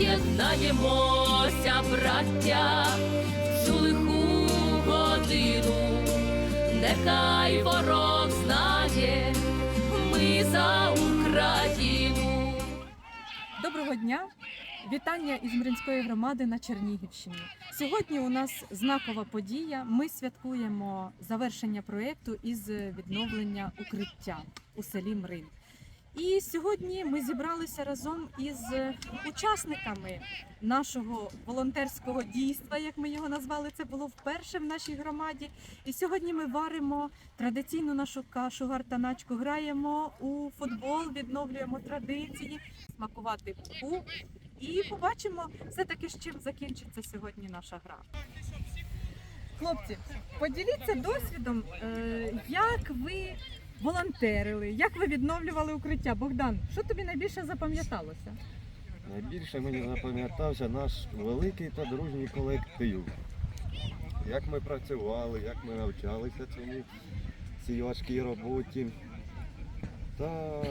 єднаємося, браття, в цю лиху годину, нехай ворог знає, ми за Україну. Доброго дня! Вітання із Мринської громади на Чернігівщині. Сьогодні у нас знакова подія. Ми святкуємо завершення проєкту із відновлення укриття у селі Мрин. І сьогодні ми зібралися разом із учасниками нашого волонтерського дійства, як ми його назвали. Це було вперше в нашій громаді. І сьогодні ми варимо традиційну нашу кашу гартаначку, граємо у футбол, відновлюємо традиції, смакувати пупу. І побачимо все-таки, з чим закінчиться сьогодні наша гра. Хлопці, поділіться досвідом, е, як ви волонтерили, як ви відновлювали укриття. Богдан, що тобі найбільше запам'яталося? Найбільше мені запам'ятався наш великий та дружній колектив. Як ми працювали, як ми навчалися цьому цій важкій роботі. Та,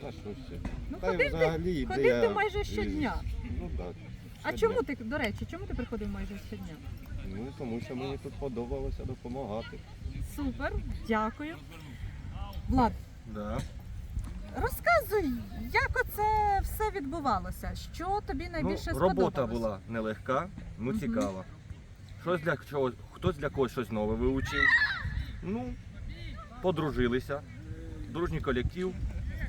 та що ще? Ну, Та й ходив ти, взагалі ходив ідея- ти майже щодня. Ну так. А щодня. чому ти, до речі, чому ти приходив майже щодня? Ну тому що мені тут подобалося допомагати. Супер, дякую. Влад, Да. розказуй, як оце все відбувалося? Що тобі найбільше ну, сподобалось? робота була нелегка, ну Мгм. цікава. Щось для чого, хтось для когось щось нове вивчив. Ну, подружилися, дружній колектив.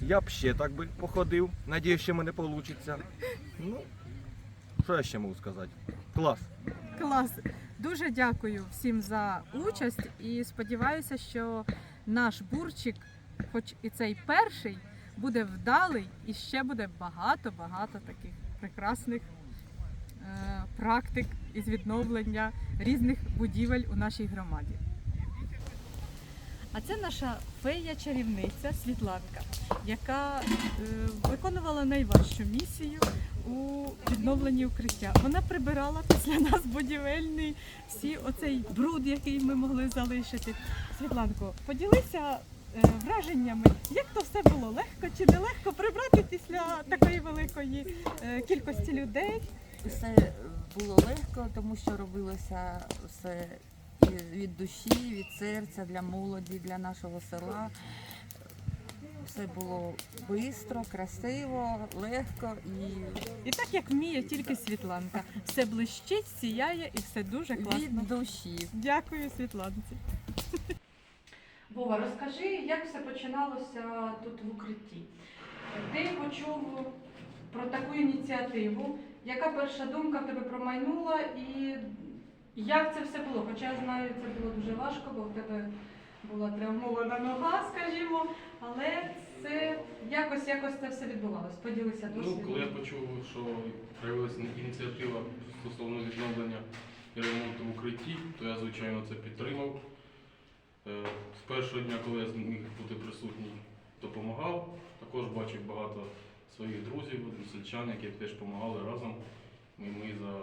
Я б ще так би походив. Надіюсь, що мене вийде. Ну, що я ще можу сказати? Клас. Клас. Дуже дякую всім за участь і сподіваюся, що наш бурчик, хоч і цей перший, буде вдалий і ще буде багато-багато таких прекрасних е, практик із відновлення різних будівель у нашій громаді. А це наша фея-чарівниця Світланка, яка е, виконувала найважчу місію у відновленні укриття. Вона прибирала після нас будівельний всі оцей бруд, який ми могли залишити. Світланко, поділися е, враженнями, як то все було легко чи не легко прибрати після такої великої е, кількості людей. Все було легко, тому що робилося все від душі, від серця для молоді, для нашого села. Все було швидко, красиво, легко і І так як вміє тільки Світланка, все блищить, сіяє і все дуже класно. від душі. Дякую, Світланці. Вова, розкажи, як все починалося тут в укритті. Ти почув про таку ініціативу. Яка перша думка в тебе промайнула і як це все було? Хоча я знаю, це було дуже важко, бо в тебе була травмована нога, скажімо, але це якось якось це все відбувалось. Поділися Ну, досвідом. коли я почув, що з'явилася ініціатива стосовно відновлення і ремонту в укритті, то я, звичайно, це підтримав. Е, З першого дня, коли я зміг бути присутній, допомагав. Також бачив багато своїх друзів, односельчан, які теж допомагали разом. Ми, ми за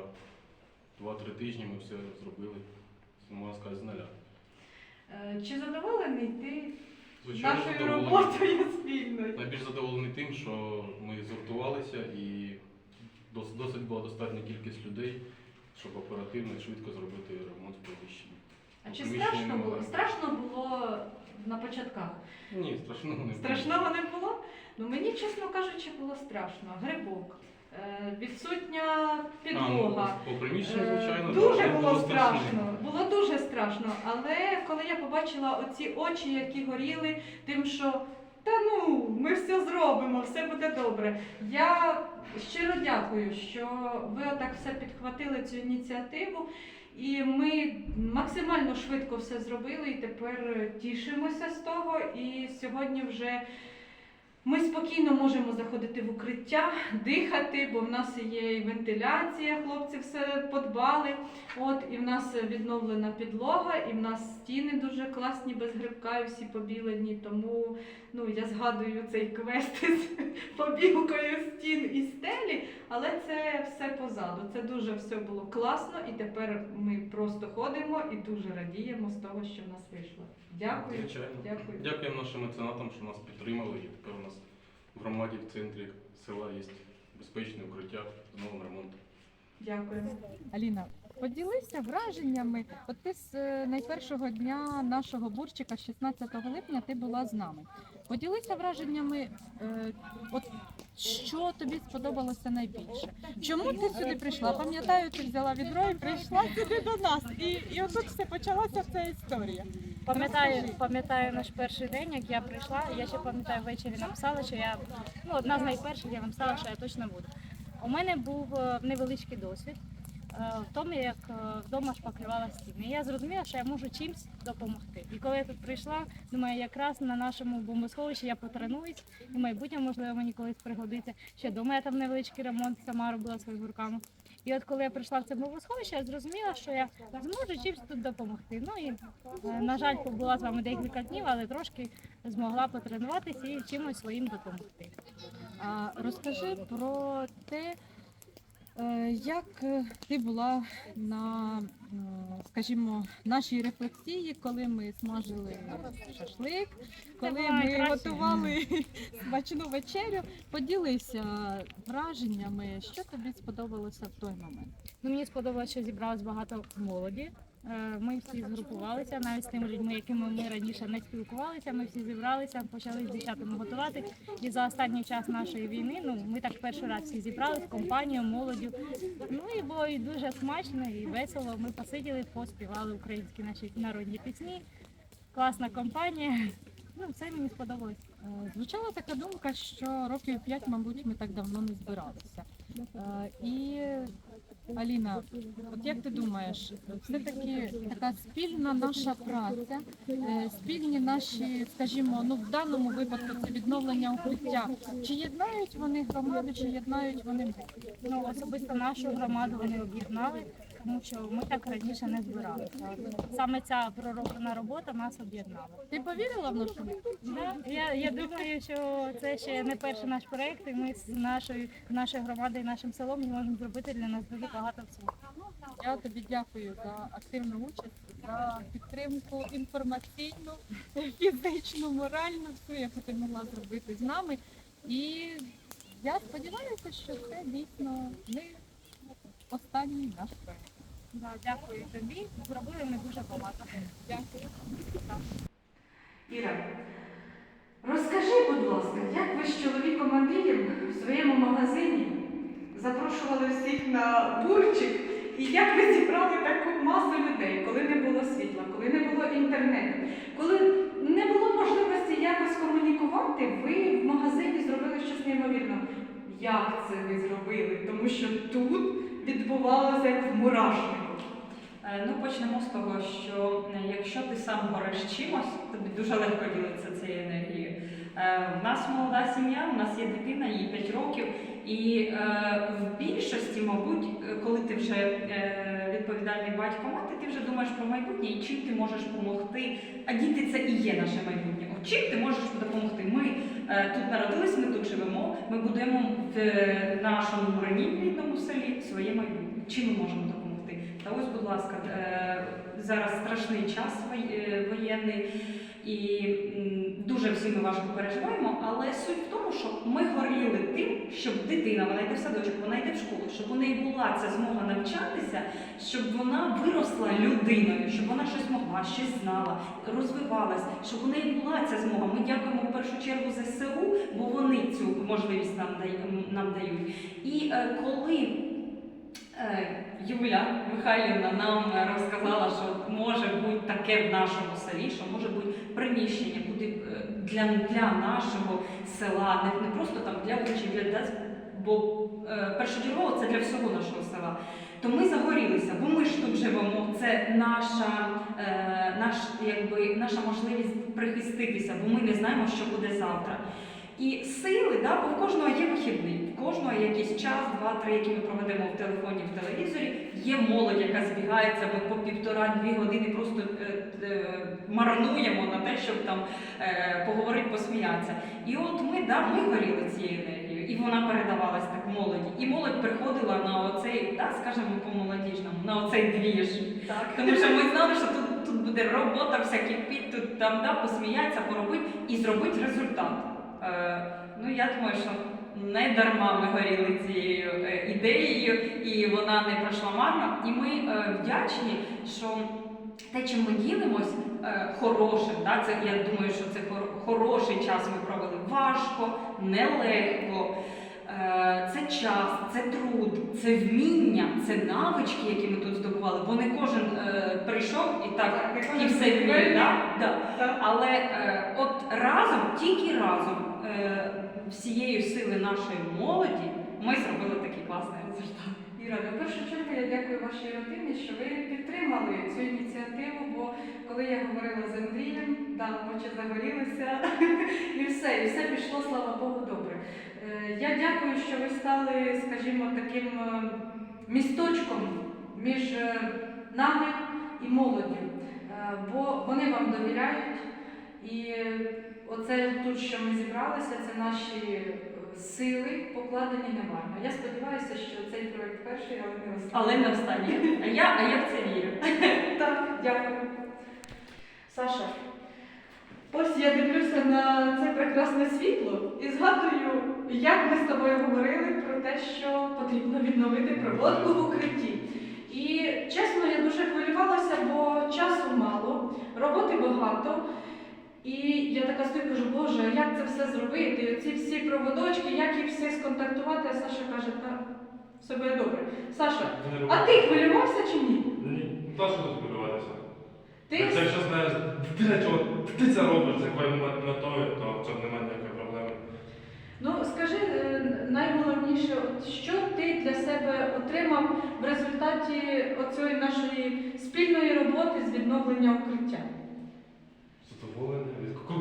2-3 тижні ми все зробили, можна сказати, з нуля. Чи задоволений ти Звичайно, нашою задоволений. роботою спільною? Найбільш задоволений тим, що ми згуртувалися і дос- досить була достатня кількість людей, щоб оперативно і швидко зробити ремонт в приміщенні. А чи Приміщення страшно було? немає. Страшно було на початках. Ні, страшного не було. Страшного не було? Ну мені, чесно кажучи, було страшно. Грибок, е, відсутня підлога. А, ну, по приміщенню, Е, звичайно, Дуже так, було страшно. Було дуже страшно. Але коли я побачила оці очі, які горіли, тим, що та ну, ми все зробимо, все буде добре. Я щиро дякую, що ви отак все підхватили цю ініціативу. І ми максимально швидко все зробили, і тепер тішимося з того. І сьогодні вже ми спокійно можемо заходити в укриття, дихати, бо в нас є і вентиляція, хлопці все подбали. От і в нас відновлена підлога, і в нас стіни дуже класні, без грибка, і всі побілені. Тому ну я згадую цей квест з побілкою стін і стелі, але це все позаду. Це дуже все було класно, і тепер ми просто ходимо і дуже радіємо з того, що в нас вийшло. Дякую. Звичайно. Дякую. Дякуємо нашим меценатам, що нас підтримали, і тепер у нас в громаді в центрі села є безпечне укриття з новим ремонтом. Дякую. Аліна, поділися враженнями. От ти з е, найпершого дня нашого бурчика, 16 липня, ти була з нами. Поділися враженнями, е, от що тобі сподобалося найбільше? Чому ти сюди прийшла? Пам'ятаю, ти взяла відро і прийшла сюди до нас. І, і отут все почалася ця історія. Пам'ятаю, пам'ятаю наш перший день, як я прийшла. Я ще пам'ятаю ввечері написала, що я ну одна з найперших, я написала, що я точно буду. У мене був е, невеличкий досвід в тому, як е, вдома шпаклювала стіни. І я зрозуміла, що я можу чимсь допомогти. І коли я тут прийшла, думаю, якраз на нашому бомбосховищі я потренуюсь, і майбутнє, можливо, мені колись пригодиться. Ще вдома я там невеличкий ремонт сама робила своїми руками. І от коли я прийшла в це бомбосховище, я зрозуміла, що я зможу чимось тут допомогти. Ну і Е, На жаль, побула з вами декілька днів, але трошки змогла потренуватися і чимось своїм допомогти. Розкажи про те, е, як е, ти була на, е, скажімо, нашій рефлексії, коли ми смажили шашлик, коли ми готували смачну вечерю. Поділися враженнями, що тобі сподобалося в той момент. Ну, мені сподобалося, що зібралось багато молоді. Е, Ми всі згрупувалися, навіть з тими людьми, якими ми раніше не спілкувалися. Ми всі зібралися, почали з дівчатами готувати. І за останній час нашої війни, ну ми так перший раз всі зібрались компанію, молоддю. Ну і було і дуже смачно, і весело. Ми посиділи, поспівали українські наші народні пісні. Класна компанія. Ну, це мені сподобалось. Е, Звучала така думка, що років п'ять, мабуть, ми так давно не збиралися. Е, І Аліна, от як ти думаєш, все-таки така спільна наша праця, е, спільні наші, скажімо, ну в даному випадку це відновлення укриття. Чи єднають вони громаду, чи єднають вони? Ну, особисто нашу громаду вони об'єднали, тому що ми так раніше не збиралися. Саме ця пророблена робота нас об'єднала. Ти повірила в нашу? Да, Я, я думаю, що це ще не перший наш проект, і ми з нашою нашою громадою, нашим селом можемо зробити для нас дуже багато всього. Я тобі дякую за активну участь, за підтримку інформаційну, фізичну, моральну, всю, яку ти могла зробити з нами. І я сподіваюся, що це дійсно не останній наш проект. Да, дякую тобі. Зробили ми дуже багато. Дякую. Іра, розкажи, будь ласка, як ви з чоловіком Андрієм в своєму магазині запрошували всіх на бурчик, і як ви зібрали таку масу людей, коли не було світла, коли не було інтернету, коли не було можливості якось комунікувати, ви в магазині зробили щось неймовірне. Як це ви зробили? Тому що тут відбувалося як в мурашнику. Е, Ну, почнемо з того, що е, якщо ти сам гориш чимось, тобі дуже легко ділитися цією енергією. Е, В нас молода сім'я, у нас є дитина, їй 5 років, і е, в більшості, мабуть, е, коли ти вже е, відповідальний батько мати, ти вже думаєш про майбутнє і чим ти можеш допомогти. А діти це і є наше майбутнє. Чим ти можеш допомогти? Ми е, тут народились, ми тут живемо, ми будемо в е, нашому рідному селі, своє майбутнє. Чим ми можемо допомогти? Та ось, будь ласка, е, зараз страшний час е, воєнний, і дуже всі ми важко переживаємо. Але суть в тому, що ми горіли тим, щоб дитина, вона йде в садочок, вона йде в школу, щоб у неї була ця змога навчатися, щоб вона виросла людиною, щоб вона щось могла, щось знала, розвивалась, щоб у неї була ця змога. Ми дякуємо в першу чергу ЗСУ, бо вони цю можливість нам. Нам дають. І е, коли Е, Юля Михайлівна нам розказала, що може бути таке в нашому селі, що може бути приміщення буде для, для нашого села, не, не просто там для учнів, для дес- бо е, першочергово це для всього нашого села. То ми загорілися, бо ми ж тут живемо. Це наша, е, наш, якби, наша можливість прихиститися, бо ми не знаємо, що буде завтра. І сили, да, бо в кожного є вихідний, кожного якийсь час, два-три, які ми проведемо в телефоні, в телевізорі. Є молодь, яка збігається, ми по півтора-дві години просто е, е, марнуємо на те, щоб там е, поговорити, посміятися. І от ми, да, ми горіли цією енергією, і вона передавалась так молоді. І молодь приходила на оцей, да, скажімо по молодіжному, на оцей двіж. Так. Тому що ми знали, що тут, тут буде робота, вся кипіть, тут там да, посміятися, поробити і зробити результат. Е, ну я думаю, що не дарма ми горіли цією е, ідеєю, і вона не пройшла марно. І ми е, вдячні, що те, чим ми ділимось, е, хорошим, да, це я думаю, що це хороший час ми провели важко, нелегко. Це час, це труд, це вміння, це навички, які ми тут здобували. Бо не кожен е, прийшов і так і все вміє. Да? Да. Але е, от разом, тільки разом, е, всією сили нашої молоді, ми зробили такий класний результат. Іра, в першу чергу я дякую вашій родині, що ви підтримали цю ініціативу, бо коли я говорила з Андрієм, да, очі загорілися, і все, і все пішло, слава Богу, добре. Е, Я дякую, що ви стали, скажімо, таким е, місточком між е, нами і молоддю, бо вони вам довіряють. І оце тут, що ми зібралися, це наші е, сили, покладені немарно. Я сподіваюся, що цей проект перший, але не останній. Але не останнє. А я, а я в це вірю. Так, дякую. Саша, ось я дивлюся на це прекрасне світло і згадую, як ми з тобою говорили про те, що потрібно відновити проводку в укритті. І чесно, я дуже хвилювалася, бо часу мало, роботи багато. І я така стою кажу, Боже, а як це все зробити? Оці всі проводочки, як їх все сконтактувати? А Саша каже, та все буде добре. Саша, а ти хвилювався чи ні? Ні, та що хвилюватися. Ти Якщо якщо знаєш, для чого ти це робиш, з якою мет- метою, то це немає ніякої проблеми. Ну скажи е, найголовніше, от що ти для себе отримав в результаті оцієї нашої спільної роботи з відновлення укриття?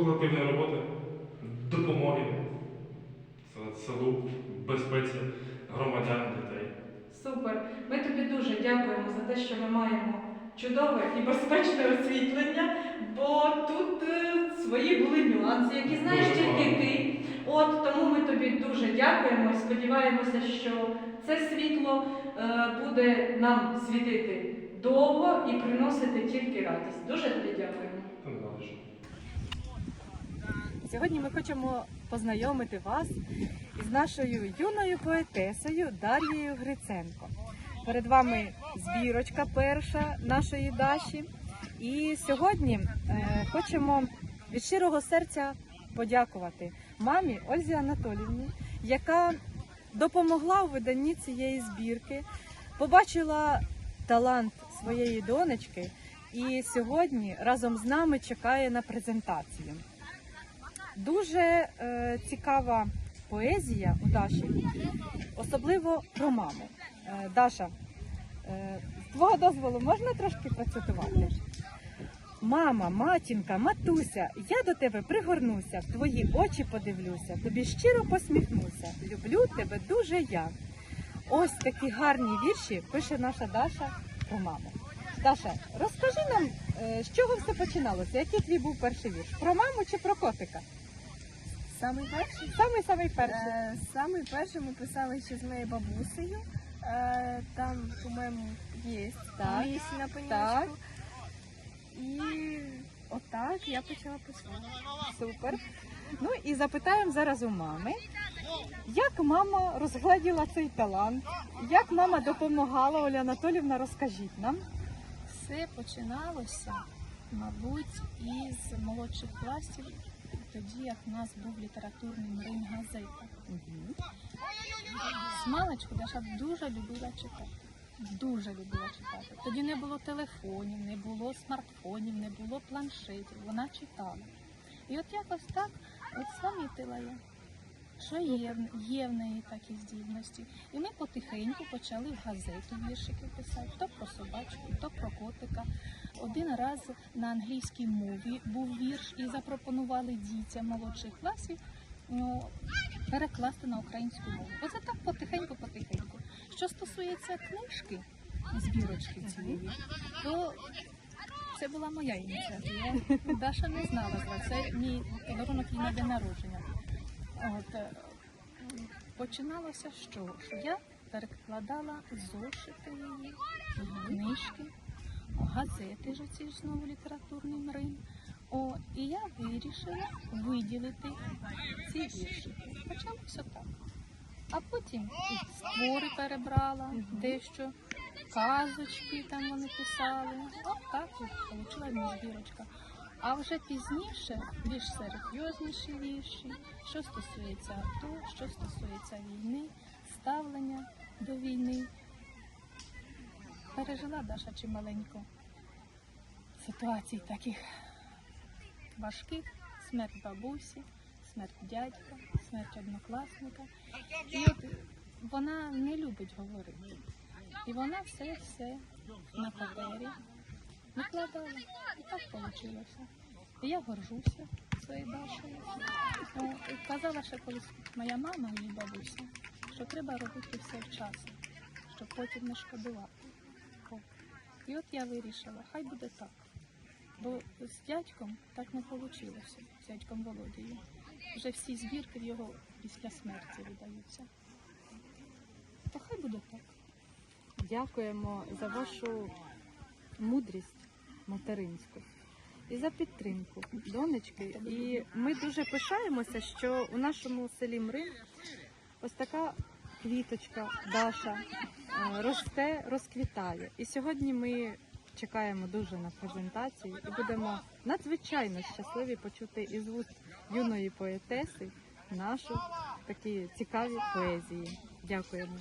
Колективної роботи, допомоги селу, безпеці громадян, дітей. Супер. Ми тобі дуже дякуємо за те, що ми маємо чудове і безпечне освітлення, бо тут е, свої були нюанси, які знаєш Дуже тільки багато. ти. От тому ми тобі дуже дякуємо і сподіваємося, що це світло е, буде нам світити довго і приносити тільки радість. Дуже тобі дякуємо. Та не знаю, що. Сьогодні ми хочемо познайомити вас із нашою юною поетесою Дар'єю Гриценко. Перед вами збірочка перша нашої Даші. І сьогодні е, хочемо від щирого серця подякувати мамі Ользі Анатоліївні, яка допомогла у виданні цієї збірки, побачила талант своєї донечки і сьогодні разом з нами чекає на презентацію. Дуже е, цікава поезія у Даші, особливо про маму. Е, Даша, е, з твого дозволу можна трошки процитувати? Мама, матінка, матуся, я до тебе пригорнуся, в твої очі подивлюся, тобі щиро посміхнуся. Люблю тебе дуже я. Ось такі гарні вірші пише наша Даша про маму. Даша, розкажи нам, е, з чого все починалося? Який твій був перший вірш? Про маму чи про котика? Самий перший? Самий самий перший. Е, самий перший ми писали ще з моєю бабусею. Е, там, по-моєму, є Так, на так. І отак я почала писати. Супер. Ну і запитаємо зараз у мами, як мама розгледіла цей талант, як мама допомагала Оля Анатолівна, розкажіть нам. Все починалося, мабуть, із молодших класів, тоді як в нас був літературний мрин газета. З маличку Даша дуже любила читати. Дуже любила читати. Тоді не було телефонів, не було смартфонів, не було планшетів. Вона читала. І от якось так от самітила я, що є, є в неї такі здібності. І ми потихеньку почали в газету віршики писати, то про собачку, то про котика. Один раз на англійській мові був вірш і запропонували дітям молодших класів ну, перекласти на українську мову. Оце так потихеньку-потихеньку. Що стосується книжки, збірочки цієї, то це була моя ініціатива. Даша не знала це, мій подарунок їй на день народження. От, е, починалося чого? Що я перекладала зошити її, книжки, газети ж оці ж знову літературний мрин. О, і я вирішила виділити ці віршики. Почалося так. А потім твори перебрала, дещо, казочки там вони писали. От так от вийшла збірочка. А вже пізніше більш серйозніші вірші, що стосується АТО, що стосується війни, ставлення до війни. Пережила Даша чималенько ситуацій таких важких, смерть бабусі, смерть дядька, смерть однокласника. І от вона не любить говорити. І вона все-все на папері накладала. І так вийшло. І я горжуся своєю Дашею. Е, Казала ще колись моя мама і бабуся, що треба робити все вчасно, щоб потім не шкодувати. І от я вирішила, хай буде так. Бо з дядьком так не вийшло, з дядьком Володією. Вже всі збірки в його після смерті видаються. То хай буде так. Дякуємо за вашу мудрість материнську і за підтримку, донечки. І ми дуже пишаємося, що у нашому селі Мрин ось така квіточка Даша е, росте, розквітає. І сьогодні ми чекаємо дуже на презентацію і будемо надзвичайно щасливі почути із вуст юної поетеси нашу такі цікаві поезії. Дякуємо.